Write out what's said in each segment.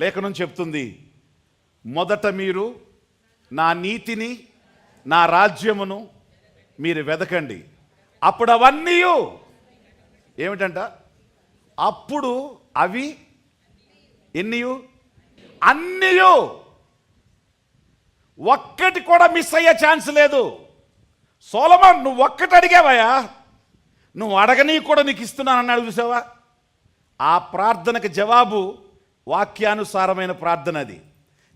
లేఖనం చెప్తుంది మొదట మీరు నా నీతిని నా రాజ్యమును మీరు వెదకండి. అప్పుడు అవన్నీ ఏమిటంట? అప్పుడు అవి ఎన్నియు? అన్నీయు. ఒక్కటి కూడా మిస్ అయ్యే ఛాన్స్ లేదు. సోలమన్ నువ్వు ఒక్కటి అడిగావయ్యా. నువ్వు అడగనీ కూడా నీకు ఇస్తున్నానన్నాడు చూసావా? ఆ ప్రార్థనకు జవాబు వాక్యానుసారమైన ప్రార్థన అది.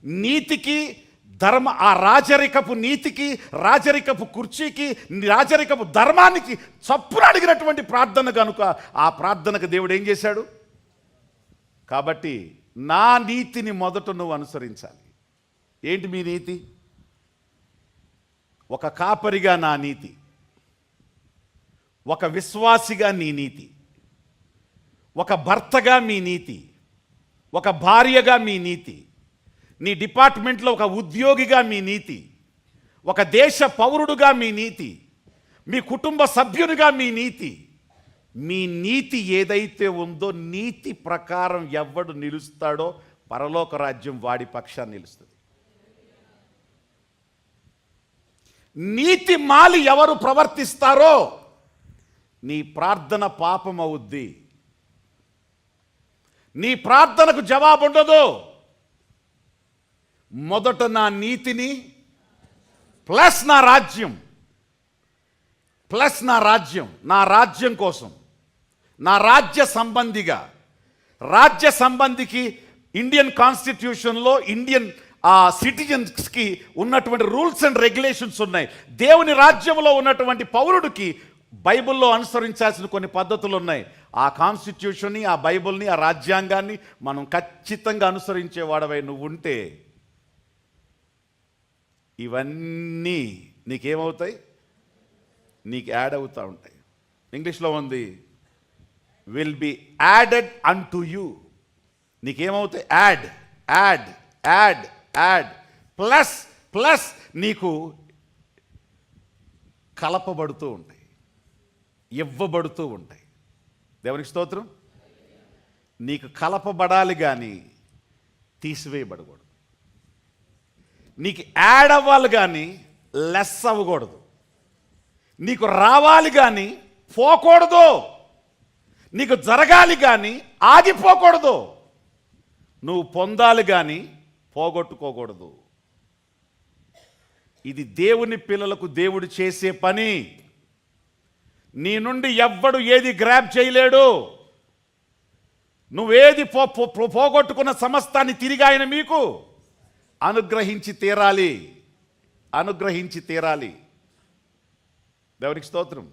నీతికి ధర్మ ఆ రాజరికపు నీతికి రాజరికపు కుర్చీకి రాజరికపు ధర్మానికి చప్పున అడిగినటువంటి ప్రార్థన కనుక ఆ ప్రార్థనకు దేవుడు ఏం చేశాడు? కాబట్టి నా నీతిని మొదట నువ్వు అనుసరించాలి. ఏంటి మీ నీతి? ఒక కాపరిగా నా నీతి. ఒక విశ్వాసిగా నీ నీతి. ఒక భర్తగా మీ నీతి. ఒక భార్యగా మీ నీతి నీ డిపార్ట్మెంట్లో ఒక ఉద్యోగిగా మీ నీతి ఒక దేశ పౌరుడుగా మీ నీతి మీ కుటుంబ సభ్యునిగా మీ నీతి. మీ నీతి ఏదైతే ఉందో నీతి ప్రకారం ఎవడు నిలుస్తాడో పరలోక రాజ్యం వాడి పక్షాన్ని నిలుస్తుంది. నీతి మాలి ఎవరు ప్రవర్తిస్తారో నీ ప్రార్థన పాపం అవుద్ది నీ ప్రార్థనకు జవాబు ఉండదు మొదట నా నీతిని ప్లస్ నా రాజ్యం. ప్లస్ నా రాజ్యం నా రాజ్యం కోసం. నా రాజ్య సంబంధిగా. రాజ్య సంబంధికి ఇండియన్ కాన్స్టిట్యూషన్లో ఇండియన్ ఆ సిటిజన్స్కి ఉన్నటువంటి రూల్స్ అండ్ రెగ్యులేషన్స్ ఉన్నాయి. దేవుని రాజ్యంలో ఉన్నటువంటి పౌరుడికి బైబిల్లో అనుసరించాల్సిన కొన్ని పద్ధతులు ఉన్నాయి ఆ కాన్స్టిట్యూషన్ని ఆ బైబుల్ని ఆ రాజ్యాంగాన్ని మనం ఖచ్చితంగా అనుసరించేవాడవై నువ్వు ఉంటే ఇవన్నీ నీకేమవుతాయి? నీకు యాడ్ అవుతూ ఉంటాయి. ఇంగ్లీష్లో ఉంది will be added unto you నీకేమవుతాయి? Add add add add. Plus plus నీకు కలపబడుతూ ఉంటాయి ఇవ్వబడుతూ ఉంటాయి. దేవునికి స్తోత్రం. నీకు కలపబడాలి కానీ తీసివేయబడకూడదు. నీకు యాడ్ అవ్వాలి కానీ లెస్ అవ్వకూడదు. నీకు రావాలి కానీ పోకూడదు. నీకు జరగాలి కానీ ఆగిపోకూడదు. నువ్వు పొందాలి కానీ పోగొట్టుకోకూడదు. ఇది దేవుని పిల్లలకు దేవుడు చేసే పని. నీ నుండి ఎవ్వడు ఏది గ్రాప్ చేయలేడు. నువ్వేది పో పోగొట్టుకున్న సమస్తాన్ని తిరిగి ఆయన మీకు అనుగ్రహించి తీరాలి. అనుగ్రహించి తీరాలి. దేవునికి స్తోత్రం.